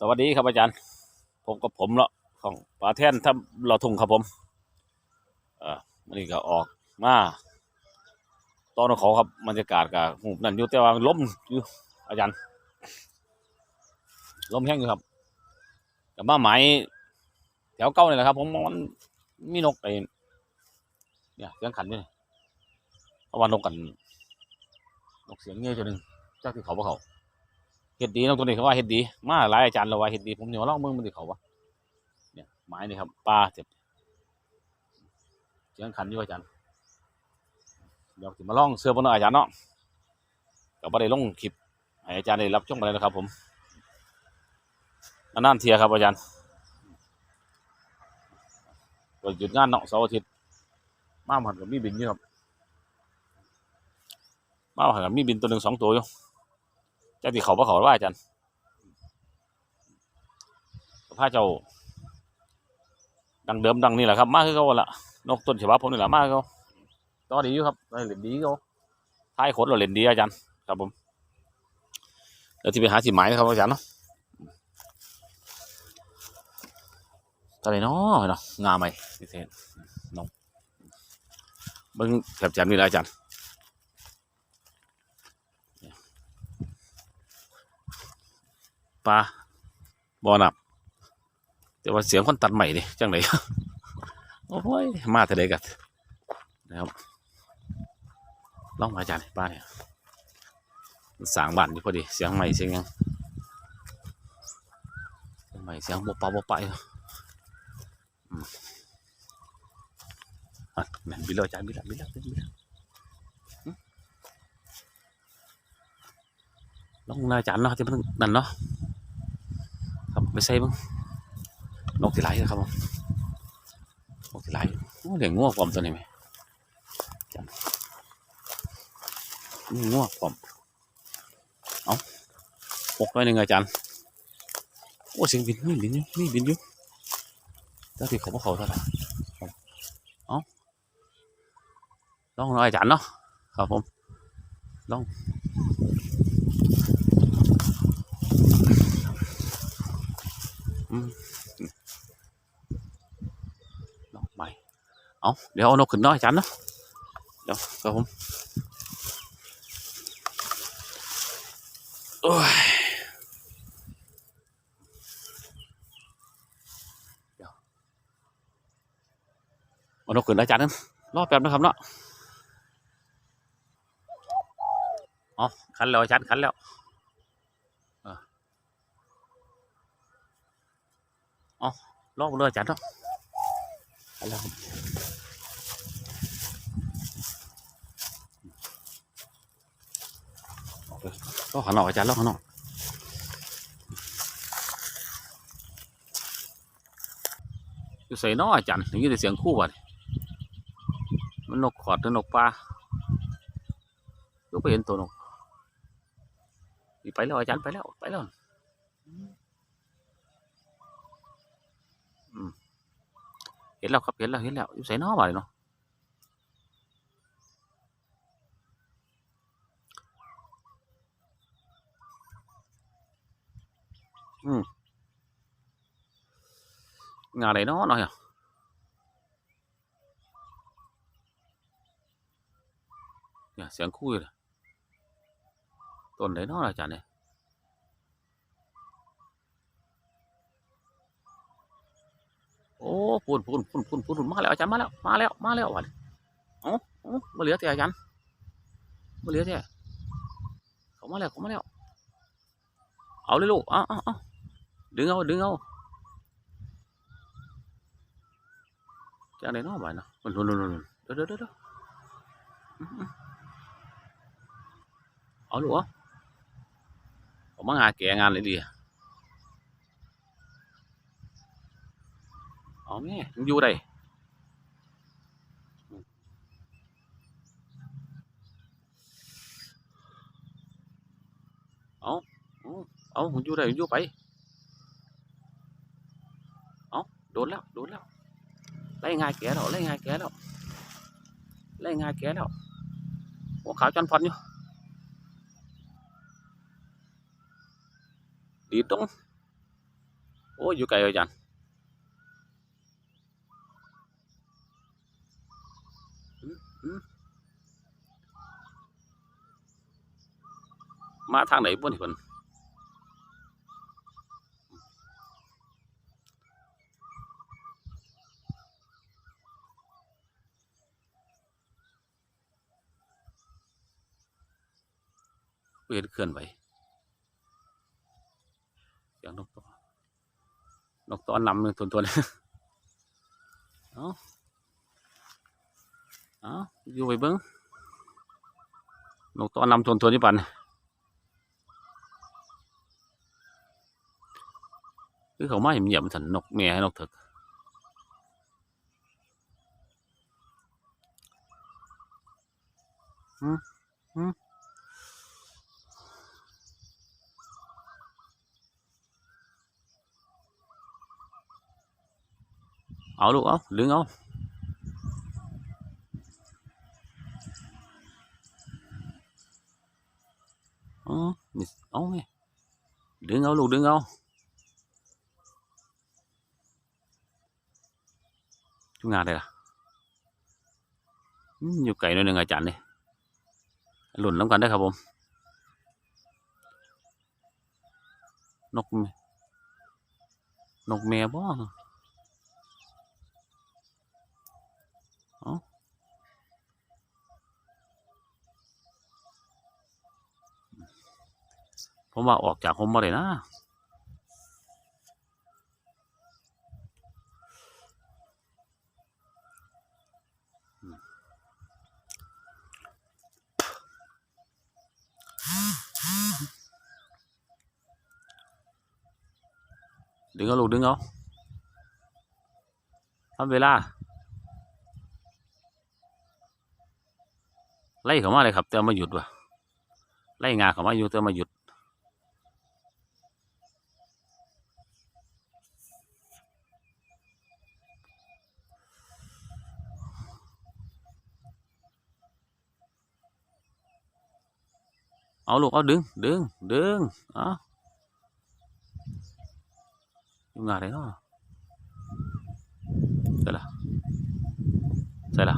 สวัสดีครับอาจารย์ผมกับผมเนาะของป่าแท่นถ้าเราทุ่งครับผมอ่อมันนี่ก็ออกมาตอนเขาครับบรรยากาศกับหูนั่นอยู่แต่ว่าล้มอยู่อาจารย์ล้มแห้งอยู่ครับกับมาไมายแถวเก้าเนี่ยแหละครับ ผมมันมีนกไอ้เนี่ยเสียงขันอยู่นี่เพราะว่านกกันนกเสียงเงี้ยตัวหนึ่งจากที่เขาบ่เขา เฮ็ดดีเนาะตัวนี้เขาว่าเฮ็ดดี มาหลายอาจารย์เราว่าเฮ็ดดีผมเนี่ยลองเบิ่งมันสิเขาวะเนี่ยไม้นี่ครับปลาเจ็บเสียงขันอยู่อาจารย์เดี๋ยวสิมาลองเสื้อบนเนาะอาจารย์เนาะก็บ่ได้ลงคลิปอาจารย์ได้รับชมกันเลยนะครับ ผมนานเทียครับอาจารย์ก็หยุดงานเนาะเสาร์อาทิตย์มาหันกับมีบินอยู่ครับมาหันกับมีบินตัวหนึ่งสองตัวอยู่ จักที่เขาบ่เขาว่าอาจารย์พระเจ้า ดังเดิมดังนี่แหละครับ มากคือเขาละนกต้นฉบับผมนี่แหละมาคือเขาต่อดีอยู่ครับเล่นดีเขาท้ายขนเราเล่นดีอาจารย์ครับผมเดี๋ยวที่ไปหาที่หมายนะครับอาจารย์เนาะตอนไหนเนาะเนาะงาใหม่ที่เทนน้องเบิ้งแถบๆนี่แหละอาจารย์ ปลาบอนับ แต่ว่าเสียงคนตัดใหม่ดิจังไหนโอ้ยมาแต่ใดกันนะครับลองมาจารย์ป้าเนี่ยสางบ้านอยู่พอดีเสียงใหม่เสียงยังเสียงใหม่เสียงบปาบปะอยู่อะนั่นบิลอาจารย์บิลบิลบิลบิลหึลองนาอาจารย์เนาะที่มันนั่นเนาะ ไม่ใช่มั้งนกที่ไหลนะครับผมนกที่ไหลเลี้ยงงัวงผมตัวนี้ไหมนี่งัวผมเอาหกร้หนึ่งอาจารย์โอ้เสียงบินมีบินอยู่มีบินอยู่เจ้าที่เขาบ่เขาเท่าไหร่เอาลองหน่อยอาจารย์เนาะครับผมลอง นกใหม่เอาเดี๋ยวเอานกขึ้นน้อยจันเนาะเดี๋ยวครับผมโอ้ยเดี๋ยวเอานกขึ้นได้จันนึงรอแป๊บนะครับเนาะอ๋อขันแล้วจันขันแล้วเออ เอารอบเลยอาจันเนาะขันแล้วครับก็หันออกอาจารย์แล้วหันออกอยู่ใส่นออาจารย์อย่างนี้แต่เสียงคู่ว่ะมันนกขอดหรือนกปลาก็ไปเห็นตัวนกไปแล้วอาจารย์ไปแล้วไปแล้วอืม เห็นแล้วครับเห็นแล้วเห็นแล้วอยู่ โอ้พูนพูนพูนพูนพูนมาแล้วอาจารย์มาแล้วมาแล้วมาแล้วว่ะเอ๋ออ๋อมาเหลือแต่อาจารย์มาเหลือแต่เขามาแล้วเขามาแล้ว เอาเลยลูกเอาเอาเอาดึงเอาดึงเอาจากไหนเนาะบ่ายเนาะมันลุนลุนลุนเดี๋ยวเดี๋ยวเด้อเอาลูกเอามมาหาแกงานเลยดี เอาแม่ยังอยู่ได้เอาเอาเอามันอยู่ได้มันอยู่ไป เอาโดนแล้ว โดนแล้ว ไล่ง่ายแก่แล้วไล่ง่ายแก่แล้วไล่ง่ายแก่แล้วหัวขาวจันพันอยู่ดีตรงอ้ยอยู่ไกลเลยอาจารย์ มาทางไหนบ่นี่เพิ่นเพื่อนเคลื่อนไหวเสียงนกต่อนกต่อนำเลยทนทนเอาเอาอยู่ไปเบิ้งนกต่อนำทนทนยี่ปันคือเขา มาเห็นเหยียบสันนกแม่ให้นกเถกหืมหืมเอาลูก เอาดึงเอาอ๋อนี่เอาไงดึงเอาลูกดึงเอาทุกงานเลยล่ะอยู่ไกลหน่อยหนึ่งอาจารย์เนี่ยหล่นน้ำกันได้ครับผม นก นกแม่บ่ ผมว่าออกจากผมมาเลยนะดึงเอาลูกดึงเอาทำเวลา ไล่เขามาเลยครับ แต่มาหยุดว่ะไล่งาเขามาอยู่แต่มาหยุด เอาลูกเอาดึงดึงดึงเอาอยู่งานเลยเนาะใช่ละใช่ละ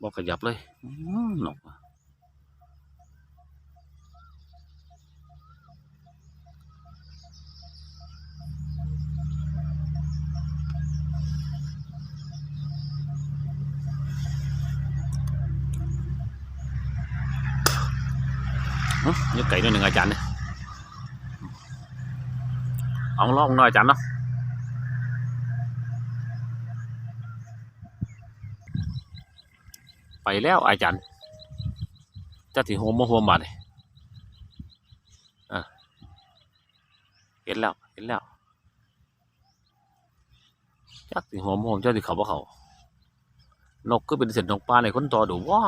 บอกขยับเลยนกอะ เอ้านี่ไก่ตัวหนึ่งอาจารย์เนี่ยเอาลองหน่อยอาจารย์เนาะไปแล้วอาจารย์จะถือโฮมมาโฮมมาเลยอะเห็นแล้วเห็นแล้วจักถือมโฮมเจ้าถือเขาบ่เขานกก็เป็นเศษนกปลาในคนต่อดูว้า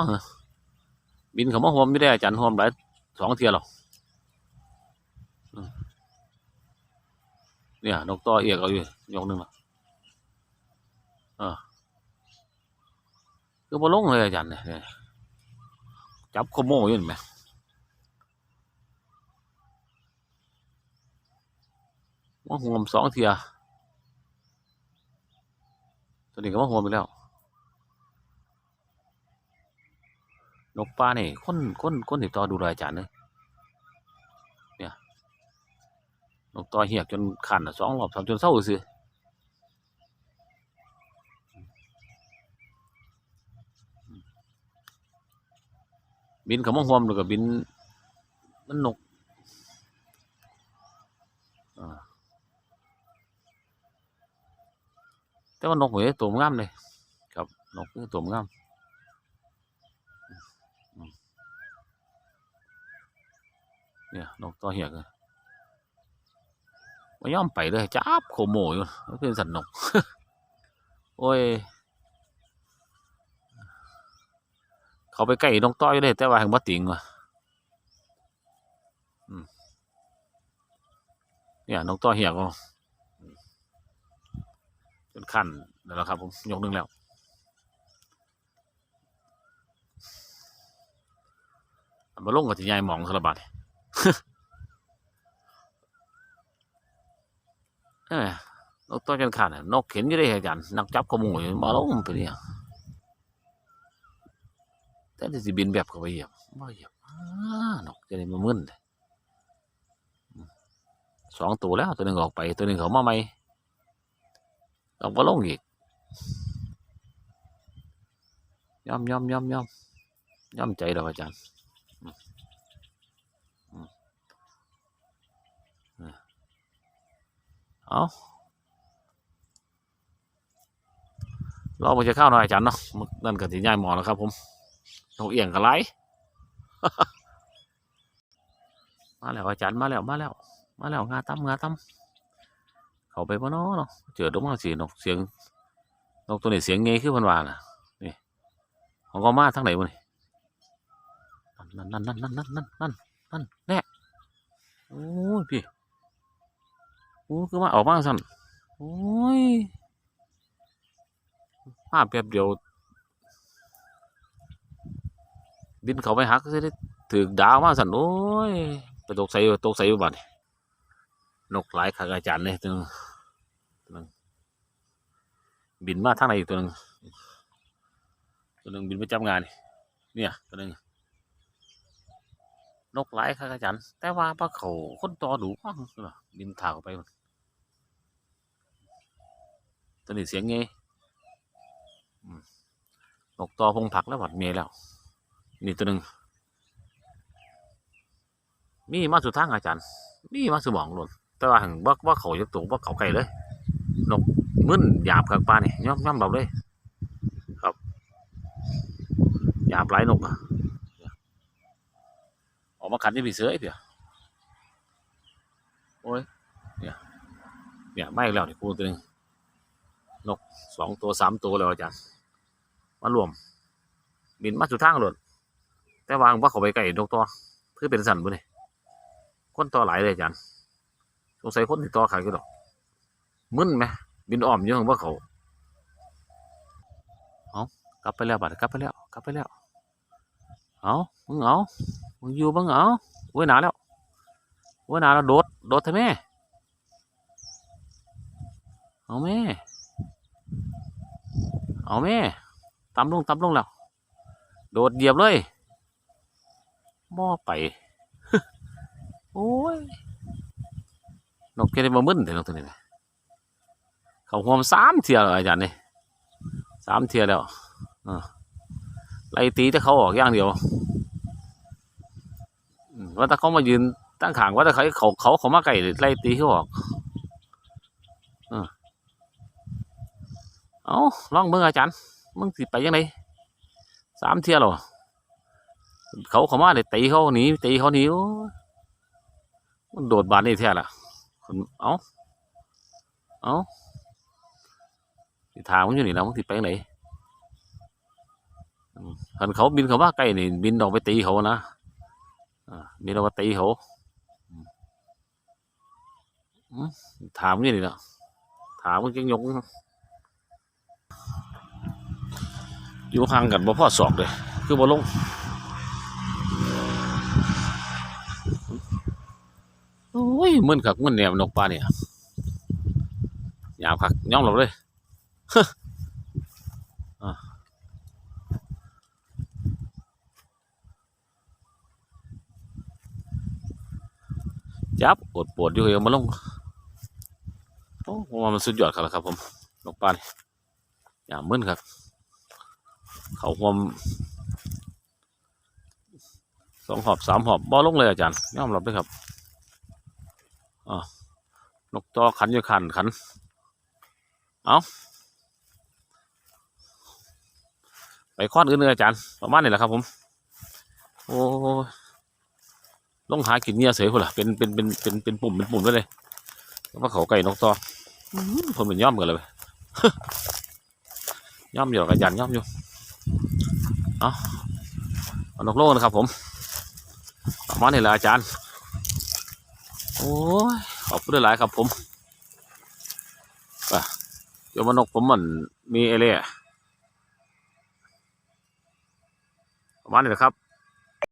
บินเขามาโฮมไม่ได้อาจารย์โฮมหลาย สองเทียหรอกเนี่ย นกต่อเอียกเอาอยู่ยกหนึ่งละเออคือบ่ลงเลยอาจารย์เนี่ยเนี่ยจับขโมยอยู่นี่ไหมว่าหวมสองเทียตัวนี้ก็ว่าหวมไปแล้ว กปลาเนี่ยคนคนคนติดต่อดูแลอาจารย์เลยเนี่ยนกต่อเหียกจนขันสองรอบสามจนเศร้าซื้อบินขามาห่วมแล้วก็บินมันนกแต่ว่านกเหมือนตัวงามเลยครับนกตัวงาม เนี่ยนกตัวเหียกอะไม่ยอมไปเลยจับโคโมอยู่มันเป็นสัตว์นก โอ้ย เขาไปใกล้นกต้อยเลยแต่ว่าถึงบ่ติงว่ะเนี่ยนกต้อเหี่ยก็จนขั้นแล้วล่ะครับผมยกหนึ่งแล้วมาลงกับที่ยายหมองสารบัด นกตัวจันขาดน่ะนกเข็นอยู่ได้อาจารย์นักจับขโมยมาลงไปเนี่ยแต่ที่สิบินแบบเขาไปเหยียบไม่เหยียบอ้านกจะได้มามึนเลยสองตัวแล้วตัวหนึ่งออกไป ตัวหนึ่งเขามาใหม่เราก็ลงอีกย่อมย่อมย่อมย่อมย่อมใจเราอาจารย์ เอาเราไปจะเข้าหน่อยอาจารย์เนาะนั่นกับที่ย่ายหมอแล้วครับ ผมนกเอียงกับไรมาแล้วอาจันมาแล้วมาแล้ว มาแล้วงาตั้มงาตั้มเขาไปปอเนาะเนาะเจอดงเกาสีนกเสียงนกตัวนี้เสียงเงี้ยคือพันวาน่ะนี่ของก็มาทั้งไหนวะนี่นั่นนั่นนั่นนั่นนั่นนั่นนั่นแน่โอ้ยพี่ อ้คือมาออกมาสั่นโอ้ยมาแป๊บเดียวบินเขาไปหักจะได้ถือดาวมาสั่นโอ้ยไปตกใส่ตกใส่อยู่บ้านนกหลายขากอาจารย์เลยตัวนึงตัวนึงบินมาทางไหนอีกตัวนึงตัวนึงบินไปจำงานนี่เนี่ยตัวนึงนกหลายขากอาจารย์แต่ว่าปลาเขาคนต่อดูบินถากออกไปพุ่น ตัวนี้เสียงไงอืมนกต่อพงผักแล้วหวัดเมียแล้ว นี่ตัวหนึ่งมีมาสุดทางอาจารย์ มีมาสมองหล่นแต่ว่าหังว่าว่าเขาจะตกว่าเขาไก่เลย นกมึนหยาบกับปลาเนี่ยย่อมย่อมเราเลย ครับหยาบหลายนกอะออกมาขันที่ผีเสือไอ้เพียโอ้ยเนี่ยเนี่ยไม่แล้วนี่กูตัวหนึง นกสองตัวสามตัวแล้วอาจารย์มารวม บินมาสุดทางหล่นแต่วางว่าเขาไปไก่นกตัวเพื่อเป็นสันบุนี่คนต่อหลายเลยอาจารย์สงสัยคนติดต่อขายก็ดอกมึนไหมบินอ้อมเยอะว่าเขาเอากลับไปแล้วบัดกลับไปแล้วกลับไปแล้วเอามึงเอามึงอยู่บ้างเอาเว้ยหนาแล้วเว้ยหนาแล้วโดดโดดทำไมเอาแม่ เอาแม่ตำลงตำลงแล้ว โดดเหยียบเลยบ่ไป โอ้ย นกแค่ได้มามึนแต่นกตัวนี้นะเขาหวมสามเทียแล้วอาจารย์นี่สามเทียแล้วอไล่ตีแต่เขาออกอย่างเดียว ว่าถ้าเขามายืนตั้งขางว่าถ้าเขาเขาเขาเขามาไก่ไล่ตีเขาออกอ เอาลองเบิ่งอาจารย์มึงสิไปยังไงสามเที่ยหรอเขาเขามาเลยตีเขาหนีตีเขาหนีมันโดดบานนี่แท้ละคนเอาเอาสิถามมึงอยู่นี่นะมึงติไปไหนอืมคันเขาบินเขามาใกล้นี่บินออกไปตีเขานะบินออกไปตีเขาถามมึงอยู่นี่นะถามมึงจังยง อยู่ห่างกันบ่พอศอกเลยคือบ่ลงโอ้ยมึนคักมึนแนวนกปลาเนี่ยยาวคักย่องหลบเลยอะจับอดปวดอยู่เอามาลงโอ้ผมว่ามันสุดยอดครับล้วครับผมนกปลาเนี่ยย่ามึนครับ เขาหวมสองหอบสามหอบบอลงเลยอาจารย์ยอมรับด้วยครับอ่านกจอขันอยู่ขันขัน เอาไปข้อนอื่นเลยอาจารย์ ประมาณนี้แหละครับผม โอ้ลงหากินเนี่ยเสยพุ่นล่ะเป็นเป็นเป็นเป็นเป็นปุ่มเป็นปุ่มไว้เลยว่าเขาไก่นกตออื้อหือผมเป็นย่อมกันเลยย่อมอยู่กับอาจารย์ย่อมอยู่ เอานกโลกนะครับผมประมาณนี้แหละอาจารย์ โอ้ย ขอบคุณหลายครับผมอะเดี๋ยวมานกผมมันมีเอเล่ประมาณนี้แหละครับ